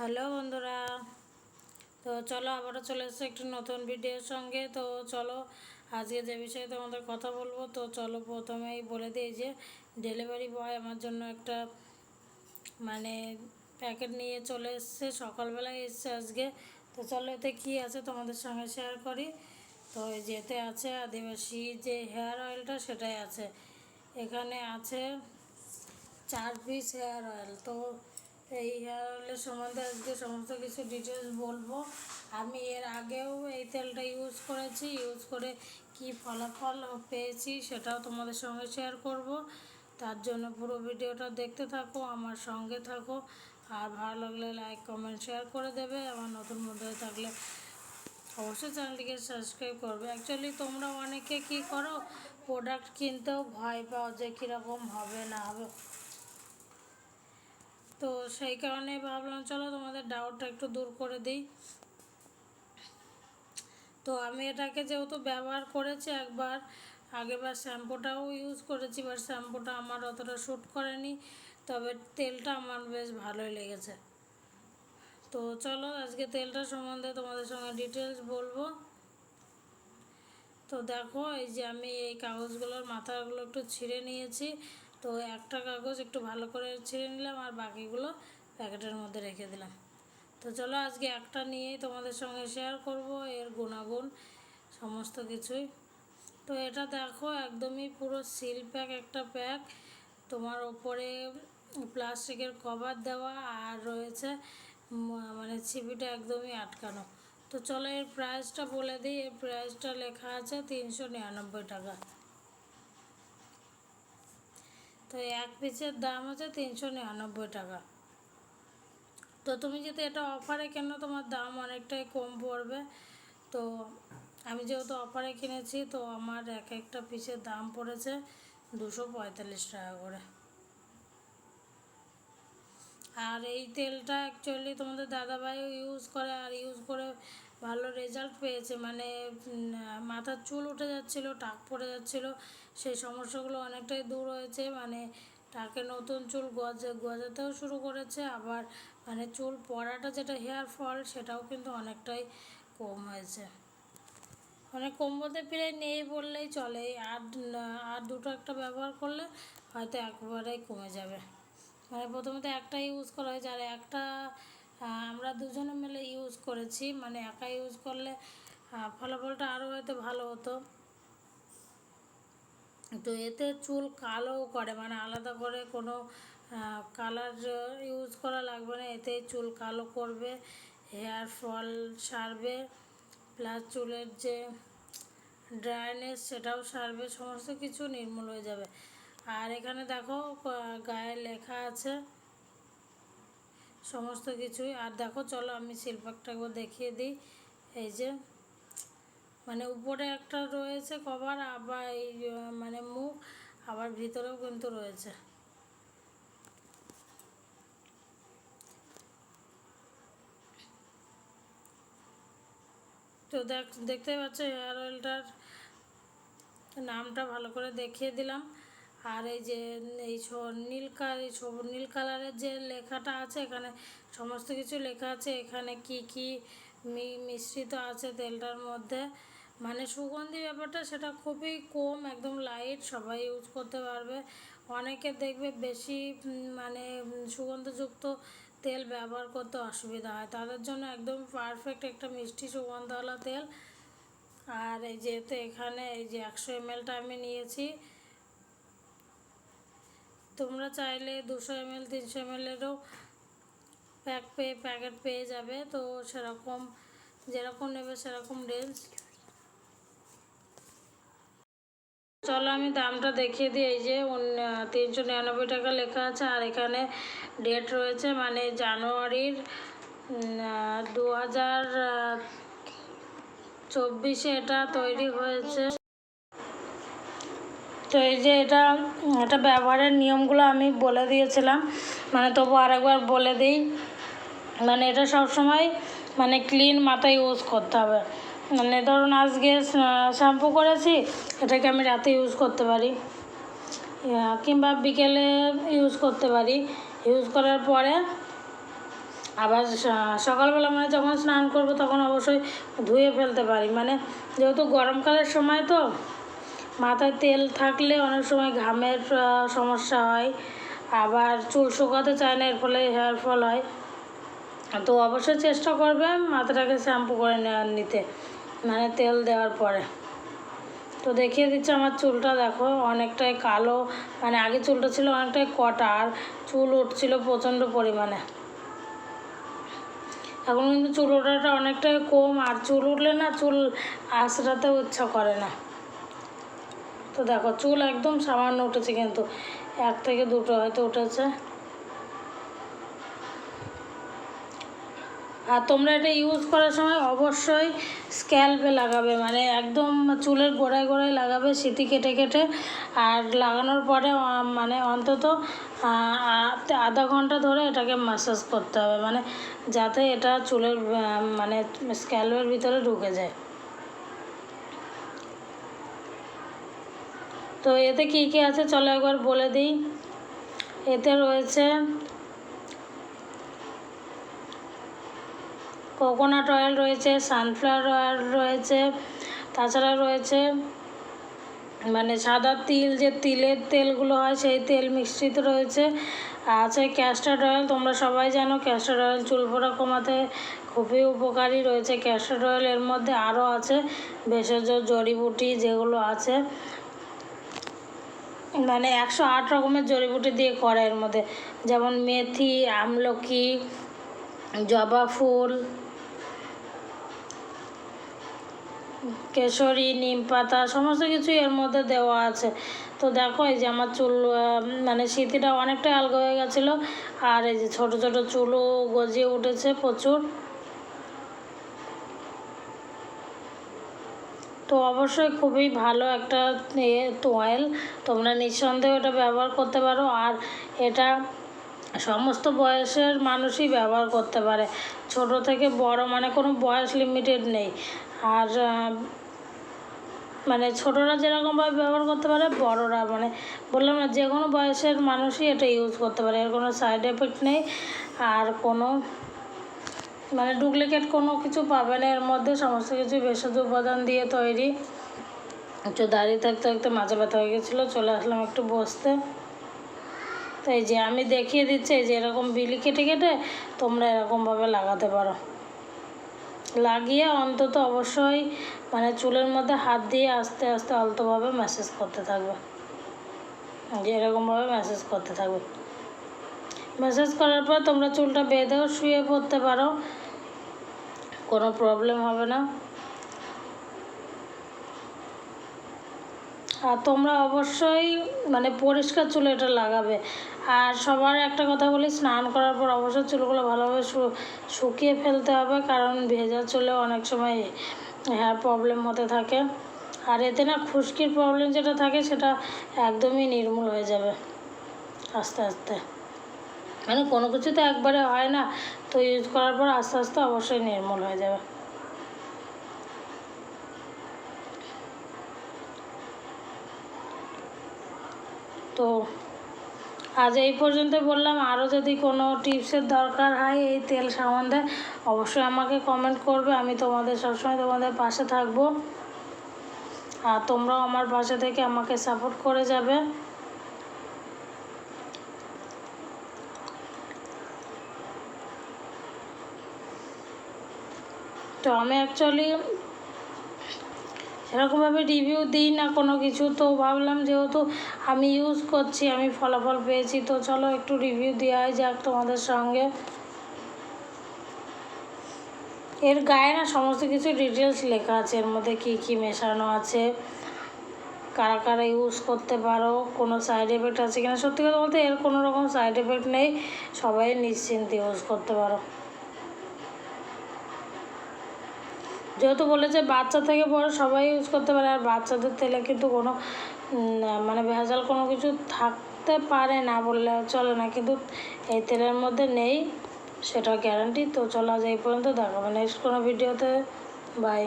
Hello বন্ধুরা। তো চলো আবারও চলে এসেছে একটি নতুন ভিডিওর সঙ্গে। তো চলো আজকে যে বিষয়ে তোমাদের কথা বলব, তো চলো প্রথমেই বলে দিই যে ডেলিভারি বয় আমার জন্য একটা মানে প্যাকেট নিয়ে চলে এসছে। সকালবেলায় এসছে আজকে। তো চলো এতে কী আছে তোমাদের সঙ্গে শেয়ার করি। তো যেতে আছে আদিবাসী যে হেয়ার অয়েলটা সেটাই আছে। এখানে আছে চার পিস হেয়ার অয়েল তো এই হেয়ার অয়েলের সম্বন্ধে আজকে সমস্ত কিছু ডিটেলস বলব। আমি এর আগেও এই তেলটা ইউজ করেছি ইউজ করে কি ফলাফল পেয়েছি সেটাও তোমাদের সঙ্গে শেয়ার করব। তার জন্য পুরো ভিডিওটা দেখতে থাকো, আমার সঙ্গে থাকো। আর ভালো লাগলে লাইক কমেন্ট শেয়ার করে দেবে। আমার নতুন মধ্যে থাকলে অবশ্যই চ্যানেলটিকে সাবস্ক্রাইব করবে। অ্যাকচুয়ালি তোমরা অনেকে কি করো প্রোডাক্ট কিনতেও ভয় পাও যে কীরকম হবে, না হবে। তো সেই কারণে ভাবলাম, চলো তোমাদের ডাউটটা একটু দূর করে দিই। তো আমি এটাকে যেহেতু ব্যবহার করেছি একবার আগেবার শ্যাম্পুটাও ইউজ করেছি বাট শ্যাম্পুটা আমার অতটা শ্যুট করেনি, তবে তেলটা আমার বেশ ভালোই লেগেছে। তো চলো আজকে তেলটা সম্বন্ধে তোমাদের সঙ্গে ডিটেলস বলব। তো দেখো, এই যে আমি এই কাগজগুলোর মাথাগুলো একটু ছিঁড়ে নিয়েছি। তো একটা কাগজ একটু ভালো করে ছিঁড়ে নিলাম আর বাকিগুলো প্যাকেটের মধ্যে রেখে দিলাম। তো চলো আজকে একটা নিয়েই তোমাদের সঙ্গে শেয়ার করব, এর গুণাগুণ, সমস্ত কিছুই। তো এটা দেখো একদমই পুরো সিল প্যাক একটা প্যাক তোমার ওপরে প্লাস্টিকের কভার দেওয়া আর রয়েছে মানে ছিপিটা একদমই আটকানো। তো চলো এর প্রাইসটা বলে দিই, এর প্রাইসটা লেখা আছে তিনশো নিরানব্বই টাকা। তো এক পিসের দাম হচ্ছে তিনশো নিরানব্বই টাকা। তো তুমি যদি এটা অফারে কেন তোমার দাম অনেকটাই কম পড়বে। তো আমি যেহেতু অফারে কিনেছি, তো আমার এক একটা পিসের দাম পড়েছে দুশো পঁয়তাল্লিশ টাকা করে। আর এই তেলটা অ্যাকচুয়ালি তোমাদের দাদাভাইও ইউজ করে আর ইউজ করে ভালো রেজাল্ট পেয়েছে। মানে মাথার চুল উঠে যাচ্ছিল, টাক পড়ে যাচ্ছিল, সেই সমস্যাগুলো অনেকটাই দূর হয়েছে। মানে টাকে নতুন চুল গজে, গজাতেও শুরু করেছে। আবার মানে চুল পড়াটা যেটা হেয়ার ফল সেটাও কিন্তু অনেকটাই কম হয়েছে। মানে কম বলতে প্রায় নেই বললেই চলে। আর আর দুটো একটা ব্যবহার করলে হয়তো একবারেই কমে যাবে। মানে প্রথমত একটা ইউজ করা হয়েছে, আর একটা আমরা দুজনে মিলে ইউজ করেছি। মানে একা ইউজ করলে ফলাফলটা আরও হয়তো ভালো হতো। তো এতে চুল কালোও করে মানে আলাদা করে কোনো কালার ইউজ করা লাগবে না। এতে চুল কালো করবে হেয়ার ফল সারবে প্লাস চুলের যে ড্রাইনেস সেটাও সারবে, সমস্ত কিছু নির্মূল হয়ে যাবে। আর এখানে দেখো গায়ে লেখা আছে সমস্ত কিছুই। আর দেখো, চলো আমি শিল্পাকটা একবার দেখিয়ে দিই। এই যে মানে উপরে একটা রয়েছে কভার আবার এই মানে মুখ, আবার ভিতরেও কিন্তু রয়েছে। তো দেখ, দেখতে পাচ্ছ, হেয়ার অয়েলটার নামটা ভালো করে দেখিয়ে দিলাম। আর এই যে এই নীল কাল নীল কালারের যে লেখাটা আছে, এখানে সমস্ত কিছু লেখা আছে। এখানে কি কি মিশ্রিত আছে তেলটার মধ্যে। মানে সুগন্ধি ব্যাপারটা সেটা খুবই কম, একদম লাইট সবাই ইউজ করতে পারবে। অনেকে দেখবে বেশি মানে সুগন্ধযুক্ত তেল ব্যবহার করতে অসুবিধা হয়। তাদের জন্য একদম পারফেক্ট একটা মিষ্টি সুগন্ধওয়ালা তেল। আর এই যেহেতু এখানে এই যে একশো এমএলটা আমি নিয়েছি তোমরা চাইলে দুশো এমএল, তিনশো এমএলেরও প্যাক পেয়ে প্যাকেট পেয়ে যাবে। তো সেরকম, যেরকম নেবে সেরকম রেঞ্জ চলো আমি দামটা দেখিয়ে দিই। এই যে তিনশো নিরানব্বই টাকা লেখা আছে, আর এখানে ডেট রয়েছে মানে জানুয়ারির দু হাজার চব্বিশে এটা তৈরি হয়েছে। তো এই যে এটা এটা ব্যবহারের নিয়মগুলো আমি বলে দিয়েছিলাম। মানে তবু আরেকবার বলে দিই মানে এটা সবসময় মানে ক্লিন মাথা ইউজ করতে হবে। মানে ধরুন আজকে শ্যাম্পু করেছি, এটাকে আমি রাতে ইউজ করতে পারি। কিংবা বিকেলে ইউজ করতে পারি। ইউজ করার পরে আবার সকালবেলা মানে যখন স্নান করব তখন অবশ্যই ধুয়ে ফেলতে পারি। মানে যেহেতু গরমকালের সময় তো মাথায় তেল থাকলে অনেক সময় ঘামের সমস্যা হয়। আবার চুল শুকাতে চায় না, এর ফলে হেয়ার ফল হয়। তো অবশ্যই চেষ্টা করবে মাথাটাকে শ্যাম্পু করে নেওয়ার নিতে মানে তেল দেওয়ার পরে। তো দেখিয়ে দিচ্ছে আমার চুলটা, দেখো অনেকটাই কালো মানে আগে চুলটা ছিল অনেকটাই কটা, আর চুল উঠছিল প্রচণ্ড পরিমাণে। এখন কিন্তু চুল ওঠাটা অনেকটাই কম, আর চুল উঠলে না চুল আঁচড়াতেও ইচ্ছা করে না। তো দেখো, চুল একদম সামান্য উঠেছে কিন্তু। এক থেকে দুটো হয়তো উঠেছে। আর তোমরা এটা ইউজ করার সময় অবশ্যই স্ক্যাল্পে লাগাবে। মানে একদম চুলের গোড়ায় গোড়ায় লাগাবে সিটি কেটে কেটে। আর লাগানোর পরে মানে অন্তত আধা ঘণ্টা ধরে এটাকে ম্যাসাজ করতে হবে। মানে যাতে এটা চুলের মানে স্ক্যাল্পের ভিতরে ঢুকে যায়। তো এতে কী কী আছে চলো একবার বলে দিই। এতে রয়েছে কোকোনাট অয়েল রয়েছে সানফ্লাওয়ার অয়েল রয়েছে, তাছাড়া রয়েছে মানে সাদা তিল, যে তিলের তেলগুলো হয় সেই তেল মিশ্রিত রয়েছে। আছে ক্যাস্টার্ড অয়েল তোমরা সবাই জানো ক্যাস্টার্ড অয়েল চুল ফোড়া কমাতে খুবই উপকারী রয়েছে। ক্যাস্টার্ড অয়েল এর মধ্যে আরও আছে, ভেষজ, জড়িবুটি যেগুলো আছে। মানে একশো আট রকমের জড়িবুটি দিয়ে করে এর মধ্যে। যেমন মেথি, আমলকি, জবা ফুল, কেশরী, নিম পাতা, সমস্ত কিছু এর মধ্যে দেওয়া আছে। তো দেখো, এই যে আমার চুল মানে স্মৃতিটা অনেকটাই আলগা হয়ে গেছিল। আর এই যে ছোটো ছোটো চুলও গজিয়ে উঠেছে প্রচুর। তো অবশ্যই খুবই ভালো একটা অয়েল তোমরা নিঃসন্দেহে এটা ব্যবহার করতে পারো। আর এটা সমস্ত বয়সের মানুষই ব্যবহার করতে পারে। ছোট থেকে বড় মানে কোনো বয়স লিমিটেড নেই। আর মানে ছোটরা যেরকমভাবে ব্যবহার করতে পারে, বড়রা মানে বললাম না, যে কোনো বয়সের মানুষই এটা ইউজ করতে পারে। এর কোনো সাইড এফেক্ট নেই। আর কোনো মানে ডুপ্লিকেট কোনো কিছু পাবে না, এর মধ্যে সমস্ত কিছু ভেষজ উপাদান দিয়ে তৈরি। একটু দাঁড়িয়ে থাকতে থাকতে মাঝে ব্যথা হয়ে গেছিল, চলে আসলাম একটু বসতে। তো এই যে আমি দেখিয়ে দিচ্ছি, এই যে এরকম বিলি কেটে কেটে তোমরা এরকমভাবে লাগাতে পারো। লাগিয়ে অন্তত অবশ্যই মানে চুলের মধ্যে হাত দিয়ে আস্তে আস্তে আলতোভাবে ম্যাসেজ করতে থাকবে। যে এরকমভাবে ম্যাসেজ করতে থাকবে। ম্যাসেজ করার পর তোমরা চুলটা বেঁধেও শুয়ে পড়তে পারো। কোনো প্রবলেম হবে না। আর তোমরা অবশ্যই মানে পরিষ্কার চুলে এটা লাগাবে। আর সবার একটা কথা বলি, স্নান করার পর অবশ্যই চুলগুলো ভালোভাবে শুকিয়ে ফেলতে হবে, কারণ ভেজা চুলে অনেক সময় হেয়ার প্রবলেম হতে থাকে। আর এতে না খুশকির প্রবলেম যেটা থাকে, সেটা একদমই নির্মূল হয়ে যাবে। আস্তে আস্তে। মানে কোনো কিছু তো একবারে হয় না, তো ইউজ করার পর আস্তে আস্তে অবশ্যই নির্মূল হয়ে যাবে। তো আজ এই পর্যন্ত বললাম, আরও যদি কোনো টিপসের দরকার হয় এই তেল সম্বন্ধে, অবশ্যই আমাকে কমেন্ট করবে, আমি তোমাদের সবসময় তোমাদের পাশে থাকব। আর তোমরাও আমার পাশে থেকে আমাকে সাপোর্ট করে যাবে। তো আমি অ্যাকচুয়ালি সেরকমভাবে রিভিউ দিই না কোনো কিছু। তো ভাবলাম যেহেতু আমি ইউজ করছি, আমি ফলাফল পেয়েছি, তো চলো একটু রিভিউ দেওয়াই যাক তোমাদের সঙ্গে। এর গায়ে না সমস্ত কিছু ডিটেলস লেখা আছে, এর মধ্যে কী কী মেশানো আছে, কারা কারা ইউজ করতে পারো, কোনো সাইড এফেক্ট আছে কিনা। সত্যি কথা বলতে এর কোনো রকম সাইড এফেক্ট নেই, সবাই নিশ্চিন্তে ইউজ করতে পারো। যেহেতু বলেছে বাচ্চা থেকে বড় সবাই ইউজ করতে পারে, আর বাচ্চাদের তেলে কিন্তু কোনো মানে ভেজাল কোনো কিছু থাকতে পারে না বললে চলে না। কিন্তু এই তেলের মধ্যে নেই, সেটা গ্যারান্টি তো চলো আজ এই পর্যন্ত। দেখাবো নেক্সট কোনো ভিডিওতে বাই